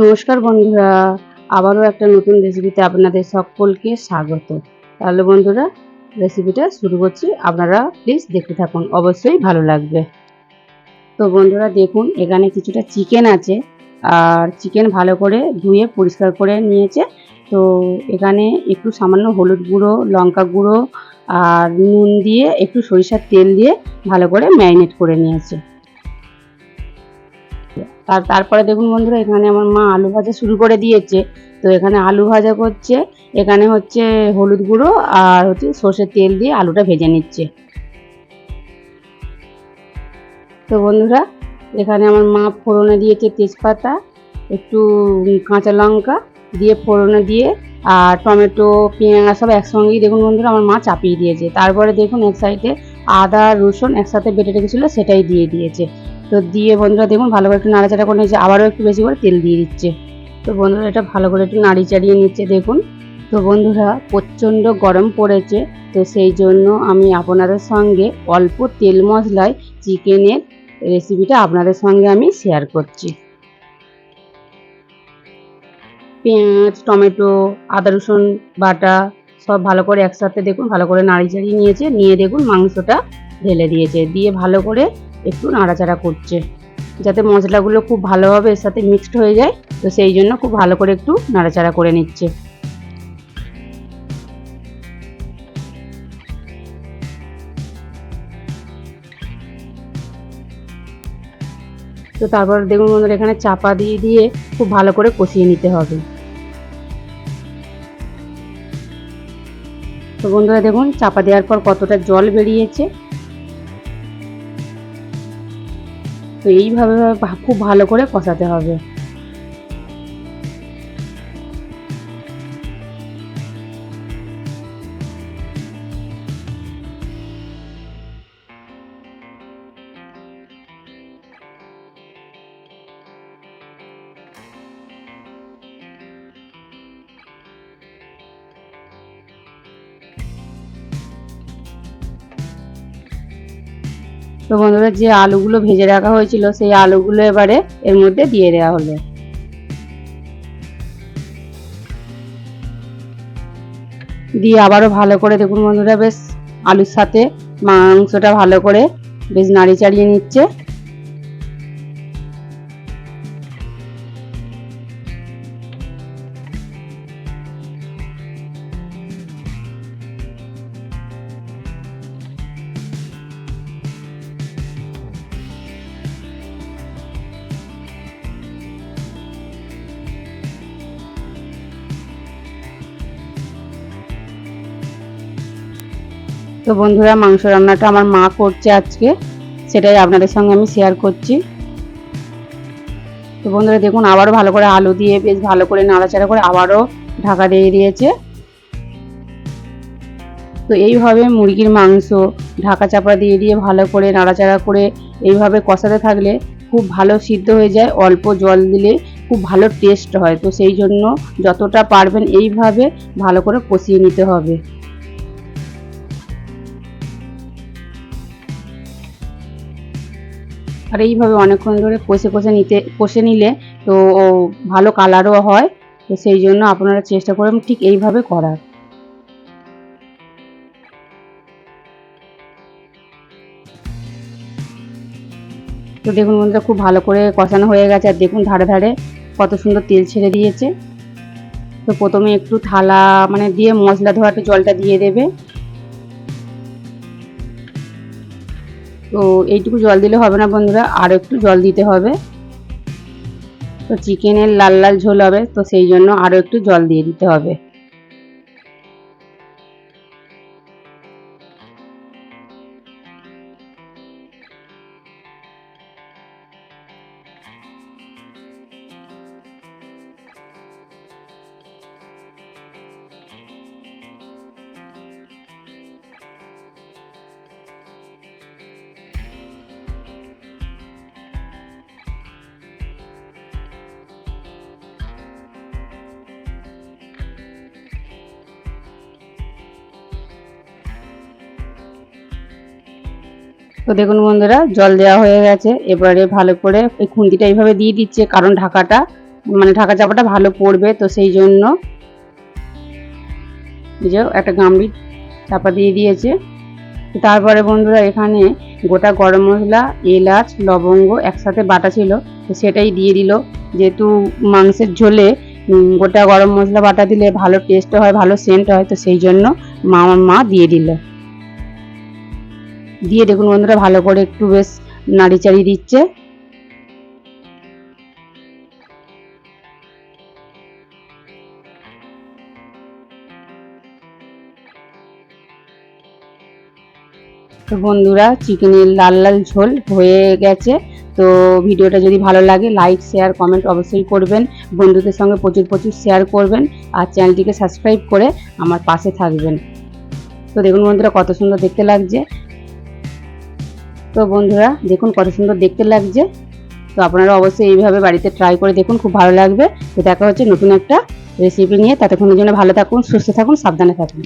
নমস্কার বন্ধুরা, আবারও একটা নতুন রেসিপিতে আপনাদের সকলকে স্বাগত। তাহলে বন্ধুরা রেসিপিটা শুরু করছি। আপনারা প্লিজ দেখতে থাকুন, অবশ্যই ভালো লাগবে। তো বন্ধুরা, দেখুন, এখানে কিছুটা চিকেন আছে, আর চিকেন ভালো করে ধুয়ে পরিষ্কার করে নিয়েছে। তো এখানে একটু সামান্য হলুদ গুঁড়ো, লঙ্কা গুঁড়ো, আর নুন দিয়ে একটু সরিষার তেল দিয়ে ভালো করে ম্যারিনেট করে নিয়েছে। তার তারপরে দেখুন বন্ধুরা, এখানে আমার মা আলু ভাজা শুরু করে দিয়েছে। তো এখানে আলু ভাজা করছে, এখানে হচ্ছে হলুদ গুঁড়ো আর হচ্ছে সর্ষের তেল দিয়ে আলুটা ভেজে নিচ্ছে। তো বন্ধুরা, এখানে আমার মা ফোড়নে দিয়েছে তেজপাতা, একটু কাঁচা লঙ্কা দিয়ে ফোড়নে দিয়ে, আর টমেটো, পেঁয়াজ সব একসঙ্গেই দেখুন বন্ধুরা, আমার মা চাপিয়ে দিয়েছে। তারপরে দেখুন এক সাইডে আদা, রসুন একসাথে বেটে রেখেছিলো, সেটাই দিয়ে দিয়েছে। তো দিয়ে বন্ধুরা দেখুন, ভালো করে একটু নাড়াচাড়া করে নিয়েছে। আবারও একটু বেশি করে তেল দিয়ে দিচ্ছে। তো বন্ধুরা এটা ভালো করে একটু নাড়ি চাড়িয়ে নিচ্ছে, দেখুন। তো বন্ধুরা, প্রচণ্ড গরম পড়েছে, তো সেই জন্য আমি আপনাদের সঙ্গে অল্প তেল মশলায় চিকেনের রেসিপিটা আপনাদের সঙ্গে আমি শেয়ার করছি। পেঁয়াজ, টমেটো, আদা, রসুন, বাটা সব ভালো করে একসাথে দেখুন, ভালো করে নাড়ি চাড়িয়ে নিয়েছে। নিয়ে দেখুন, মাংসটা ঢেলে দিয়েছে। দিয়ে ভালো করে একটু নাড়াচাড়া করছে। যাতে মশলাগুলো খুব ভালোভাবে এর সাথে মিক্সড হয়ে যায়। তো সেই জন্য খুব ভালো করে একটু নাড়াচাড়া করে নিচ্ছে। তো তারপর দেখুন বন্ধুরা, এখানে চাপা দিয়ে দিয়ে খুব ভালো করে কষিয়ে নিতে হবে। তো বন্ধুরা দেখুন, চাপা দেওয়ার পর কতটা জল বেরিয়েছে। তো এইভাবে খুব ভালো করে কষাতে হবে। তো বন্ধুরা যে আলুগুলো ভেজে রাখা হয়েছিল, সেই আলুগুলো এবারে এর মধ্যে দিয়ে দেওয়া হলো। দিয়ে আবারও ভালো করে দেখুন বন্ধুরা, বেশ আলুর সাথে মাংসটা ভালো করে বেশ নাড়ি চাড়িয়ে নিচ্ছে। তো বন্ধুরা, মাংস রান্নাটা আমার মা করছে আজকে। সেটাই আপনাদের সঙ্গে আমি শেয়ার করছি। তো বন্ধুরা, দেখুন, আবারও ভালো করে আলু দিয়ে বেশ ভালো করে নাড়াচাড়া করে আবারও ঢাকা দিয়ে দিয়েছে। তো এইভাবে মুরগির মাংস ঢাকা চাপা দিয়ে দিয়ে ভালো করে নাড়াচাড়া করে এইভাবে কষাতে থাকলে খুব ভালো সিদ্ধ হয়ে যায়, অল্প জল দিলে খুব ভালো টেস্ট হয়। তো সেই জন্য যতটা পারবেন এইভাবে ভালো করে কষিয়ে নিতে হবে। আর এইভাবে অনেকক্ষণ ধরে কষে কষে নিতে, কষে নিলে তো ভালো কালারও হয়। তো সেই জন্য আপনারা চেষ্টা করবেন ঠিক এইভাবে করার। তো দেখুন বন্ধুরা, খুব ভালো করে কষানো হয়ে গেছে। আর দেখুন ধারে ধারে কত সুন্দর তেল ছেড়ে দিয়েছে। তো প্রথমে একটু থালা মানে দিয়ে মশলা ধোয়াতে জলটা দিয়ে দেবে। তো এইটুকু জল দিলে হবে না বন্ধুরা, আর একটু জল দিতে হবে। তো চিকেনের লাল লাল ঝোল হবে, তো সেই জন্য আরও একটু জল দিয়ে দিতে হবে। তো দেখুন বন্ধুরা, জল দেওয়া হয়ে গেছে। এবারে ভালো করে এই খুন্তিটা এইভাবে দিয়ে দিচ্ছে, কারণ ঢাকাটা মানে ঢাকা চাপাটা ভালো পড়বে, তো সেই জন্য যে একটা গামলি চাপা দিয়ে দিয়েছে। তারপরে বন্ধুরা, এখানে গোটা গরম মশলা, এলাচ, লবঙ্গ একসাথে বাটা ছিল, তো সেটাই দিয়ে দিল। যেহেতু মাংসের ঝোলে গোটা গরম মশলা বাটা দিলে ভালো টেস্ট হয়, ভালো সেন্ট হয়, তো সেই জন্য মা মা দিয়ে দিল। দিয়ে দেখুন বন্ধুরা, ভালো করে একটু বেশ নাড়ি চাড়িয়ে দিচ্ছে। তো বন্ধুরা, চিকেনের লাল লাল ঝোল হয়ে গেছে। তো ভিডিওটা যদি ভালো লাগে লাইক শেয়ার কমেন্ট অবশ্যই করবেন। বন্ধুদের সঙ্গে প্রচুর প্রচুর শেয়ার করবেন আর চ্যানেলটিকে সাবস্ক্রাইব করে আমার পাশে থাকবেন। তো দেখুন বন্ধুরা, কত সুন্দর দেখতে লাগছে। তো বন্ধুরা, দেখুন কত সুন্দর দেখতে লাগছে। তো আপনারা অবশ্যই এইভাবে বাড়িতে ট্রাই করে দেখুন, খুব ভালো লাগবে। তো দেখা হচ্ছে নতুন একটা রেসিপি নিয়ে। ততক্ষণের জন্য ভালো থাকুন, সুস্থ থাকুন, সাবধানে থাকুন।